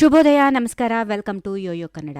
ಶುಭೋದಯ, ನಮಸ್ಕಾರ, welcome to YoYo Kannada.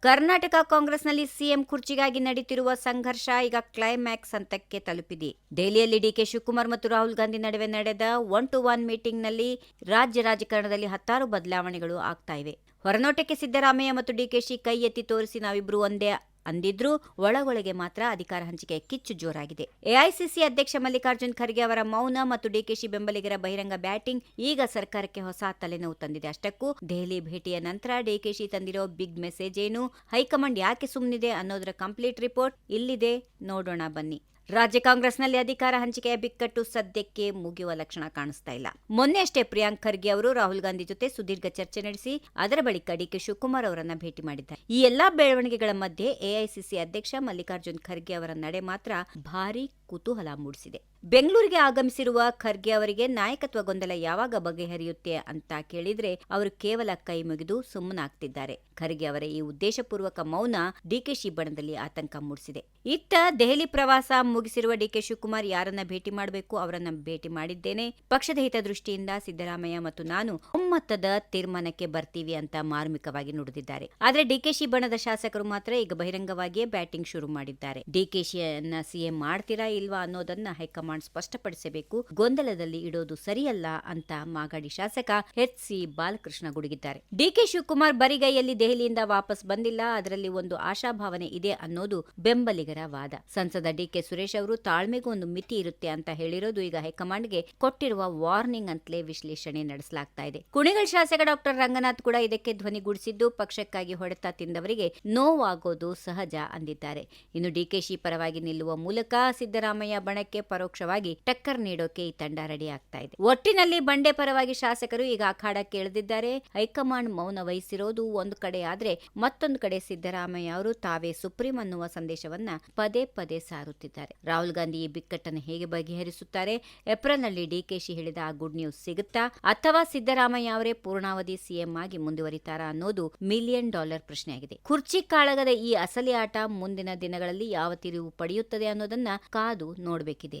Karnataka ಕಾಂಗ್ರೆಸ್ನಲ್ಲಿ ಸಿಎಂ ಕುರ್ಚಿಗಾಗಿ ನಡೀತಿರುವ ಸಂಘರ್ಷ ಈಗ ಕ್ಲೈಮ್ಯಾಕ್ಸ್ ಹಂತಕ್ಕೆ ತಲುಪಿದೆ. ದೆಹಲಿಯಲ್ಲಿ ಡಿಕೆ ಶಿವಕುಮಾರ್ ಮತ್ತು ರಾಹುಲ್ ಗಾಂಧಿ ನಡುವೆ ನಡೆದ ಒನ್ ಟು ಒನ್ ಮೀಟಿಂಗ್ನಲ್ಲಿ ರಾಜ್ಯ ರಾಜಕಾರಣದಲ್ಲಿ ಹತ್ತಾರು ಬದಲಾವಣೆಗಳು ಆಗ್ತಾ ಇವೆ. ಹೊರನೋಟಕ್ಕೆ ಸಿದ್ದರಾಮಯ್ಯ ಮತ್ತು ಡಿಕೆಶಿ ಕೈ ಎತ್ತಿ ತೋರಿಸಿ ನಾವಿಬ್ರು ಒಂದೇ ಅಂದಿದ್ರೂ ಒಳಗೊಳಗೆ ಮಾತ್ರ ಅಧಿಕಾರ ಹಂಚಿಕೆ ಕಿಚ್ಚು ಜೋರಾಗಿದೆ. ಎಐಸಿಸಿ ಅಧ್ಯಕ್ಷ ಮಲ್ಲಿಕಾರ್ಜುನ್ ಖರ್ಗೆ ಅವರ ಮೌನ ಮತ್ತು ಡಿಕೆಶಿ ಬೆಂಬಲಿಗರ ಬಹಿರಂಗ ಬ್ಯಾಟಿಂಗ್ ಈಗ ಸರ್ಕಾರಕ್ಕೆ ಹೊಸ ತಲೆನೋವು ತಂದಿದೆ. ಅಷ್ಟಕ್ಕೂ ದೆಹಲಿ ಭೇಟಿಯ ನಂತರ ಡಿಕೆಶಿ ತಂದಿರೋ ಬಿಗ್ ಮೆಸೇಜ್ ಏನು? ಹೈಕಮಾಂಡ್ ಯಾಕೆ ಸುಮ್ಮನಿದೆ ಅನ್ನೋದರ ಕಂಪ್ಲೀಟ್ ರಿಪೋರ್ಟ್ ಇಲ್ಲಿದೆ. ನೋಡೋಣ ಬನ್ನಿ. ರಾಜ್ಯ ಕಾಂಗ್ರೆಸ್ನಲ್ಲಿ ಅಧಿಕಾರ ಹಂಚಿಕೆಯ ಬಿಕ್ಕಟ್ಟು ಸದ್ಯಕ್ಕೆ ಮುಗಿಯುವ ಲಕ್ಷಣ ಕಾಣಿಸ್ತಾ ಇಲ್ಲ. ಮೊನ್ನೆ ಅಷ್ಟೇ ಪ್ರಿಯಾಂಕ್ ಖರ್ಗೆ ಅವರು, ರಾಹುಲ್ ಗಾಂಧಿ ಜೊತೆ ಸುದೀರ್ಘ ಚರ್ಚೆ ನಡೆಸಿ ಅದರ ಬಳಿಕ ಡಿಕೆ ಶಿವಕುಮಾರ್ ಅವರನ್ನ ಭೇಟಿ ಮಾಡಿದ್ದಾರೆ. ಈ ಎಲ್ಲಾ ಬೆಳವಣಿಗೆಗಳ ಮಧ್ಯೆ ಎಐಸಿಸಿ ಅಧ್ಯಕ್ಷ ಮಲ್ಲಿಕಾರ್ಜುನ್ ಖರ್ಗೆ ಅವರ ನಡೆ ಮಾತ್ರ ಭಾರೀ ಕುತೂಹಲ ಮೂಡಿಸಿದೆ. ಬೆಂಗಳೂರಿಗೆ ಆಗಮಿಸಿರುವ ಖರ್ಗೆ ಅವರಿಗೆ ನಾಯಕತ್ವ ಗೊಂದಲ ಯಾವಾಗ ಬಗೆಹರಿಯುತ್ತೆ ಅಂತ ಕೇಳಿದ್ರೆ ಅವರು ಕೇವಲ ಕೈ ಮುಗಿದು ಸುಮ್ಮನಾಗ್ತಿದ್ದಾರೆ. ಖರ್ಗೆ ಅವರ ಈ ಉದ್ದೇಶಪೂರ್ವಕ ಮೌನ ಡಿಕೆಶಿ ಬಣದಲ್ಲಿ ಆತಂಕ ಮೂಡಿಸಿದೆ. ಇತ್ತ ದೆಹಲಿ ಪ್ರವಾಸ ಮುಗಿಸಿರುವ ಡಿಕೆ ಶಿವಕುಮಾರ್ ಯಾರನ್ನ ಭೇಟಿ ಮಾಡಬೇಕು ಅವರನ್ನ ಭೇಟಿ ಮಾಡಿದ್ದೇನೆ. ಪಕ್ಷದ ಹಿತದೃಷ್ಟಿಯಿಂದ ಸಿದ್ದರಾಮಯ್ಯ ಮತ್ತು ನಾನು ಒಮ್ಮತದ ತೀರ್ಮಾನಕ್ಕೆ ಬರ್ತೀವಿ ಅಂತ ಮಾರ್ಮಿಕವಾಗಿ ನುಡಿದಿದ್ದಾರೆ. ಆದ್ರೆ ಡಿಕೆಶಿ ಬಣದ ಶಾಸಕರು ಮಾತ್ರ ಈಗ ಬಹಿರಂಗವಾಗಿಯೇ ಬ್ಯಾಟಿಂಗ್ ಶುರು ಮಾಡಿದ್ದಾರೆ. ಡಿಕೆಶಿಯನ್ನ ಸಿಎಂ ಮಾಡ್ತೀರಾ ಇಲ್ವಾ ಅನ್ನೋದನ್ನ ಹೈಕಮಾಂಡ್ ಸ್ಪಷ್ಟಪಡಿಸಬೇಕು. ಗೊಂದಲದಲ್ಲಿ ಇಡೋದು ಸರಿಯಲ್ಲ ಅಂತ ಮಾಗಡಿ ಶಾಸಕ ಎಚ್ ಸಿ ಬಾಲಕೃಷ್ಣ ಗುಡುಗಿದ್ದಾರೆ. ಡಿಕೆ ಶಿವಕುಮಾರ್ ಬರಿಗೈಯಲ್ಲಿ ದೆಹಲಿಯಿಂದ ವಾಪಸ್ ಬಂದಿಲ್ಲ, ಅದರಲ್ಲಿ ಒಂದು ಆಶಾಭಾವನೆ ಇದೆ ಅನ್ನೋದು ಬೆಂಬಲಿಗರ ವಾದ. ಸಂಸದ ಡಿಕೆ ಸುರೇಶ್ ಅವರು ತಾಳ್ಮೆಗೂ ಒಂದು ಮಿತಿ ಇರುತ್ತೆ ಅಂತ ಹೇಳಿರೋದು ಈಗ ಹೈಕಮಾಂಡ್ಗೆ ಕೊಟ್ಟಿರುವ ವಾರ್ನಿಂಗ್ ಅಂತಲೇ ವಿಶ್ಲೇಷಣೆ ನಡೆಸಲಾಗ್ತಾ ಇದೆ. ಕುಣಿಗಲ್ ಶಾಸಕ ಡಾಕ್ಟರ್ ರಂಗನಾಥ್ ಕೂಡ ಇದಕ್ಕೆ ಧ್ವನಿಗೂಡಿಸಿದ್ದು ಪಕ್ಷಕ್ಕಾಗಿ ಹೊಡೆತ ತಿಂದವರಿಗೆ ನೋವಾಗೋದು ಸಹಜ ಅಂದಿದ್ದಾರೆ. ಇನ್ನು ಡಿಕೆಶಿ ಪರವಾಗಿ ನಿಲ್ಲುವ ಮೂಲಕ ಸಿದ್ದರಾಮಯ್ಯ ಬಣಕ್ಕೆ ಪರೋಕ್ಷವಾಗಿ ಟಕ್ಕರ್ ನೀಡೋಕೆ ಈ ತಂಡ ರೆಡಿ ಆಗ್ತಾ ಇದೆ. ಒಟ್ಟಿನಲ್ಲಿ ಬಂಡೆ ಪರವಾಗಿ ಶಾಸಕರು ಈಗ ಅಖಾಡಕ್ಕೆ ಇಳಿದಿದ್ದಾರೆ ಹೈಕಮಾಂಡ್ ಮೌನ ವಹಿಸಿರೋದು ಒಂದು ಕಡೆ ಆದ್ರೆ ಮತ್ತೊಂದು ಕಡೆ ಸಿದ್ದರಾಮಯ್ಯ ಅವರು ತಾವೇ ಸುಪ್ರೀಂ ಅನ್ನುವ ಸಂದೇಶವನ್ನ ಪದೇ ಪದೇ ಸಾರುತ್ತಿದ್ದಾರೆ. ರಾಹುಲ್ ಗಾಂಧಿ ಈ ಬಿಕ್ಕಟ್ಟನ್ನು ಹೇಗೆ ಬಗೆಹರಿಸುತ್ತಾರೆ? ಏಪ್ರಿಲ್ನಲ್ಲಿ ಡಿಕೆಶಿ ಹೇಳಿದ ಆ ಗುಡ್ ನ್ಯೂಸ್ ಸಿಗುತ್ತಾ? ಅಥವಾ ಸಿದ್ದರಾಮಯ್ಯ ಅವರೇ ಪೂರ್ಣಾವಧಿ ಸಿಎಂ ಆಗಿ ಮುಂದುವರಿತಾರಾ ಅನ್ನೋದು ಮಿಲಿಯನ್ ಡಾಲರ್ ಪ್ರಶ್ನೆಯಾಗಿದೆ. ಕುರ್ಚಿ ಕಾಳಗದ ಈ ಅಸಲಿ ಆಟ ಮುಂದಿನ ದಿನಗಳಲ್ಲಿ ಯಾವ ತಿರುವು ಪಡೆಯುತ್ತದೆ ಅನ್ನೋದನ್ನ ಕಾದು ನೋಡಬೇಕಿದೆ.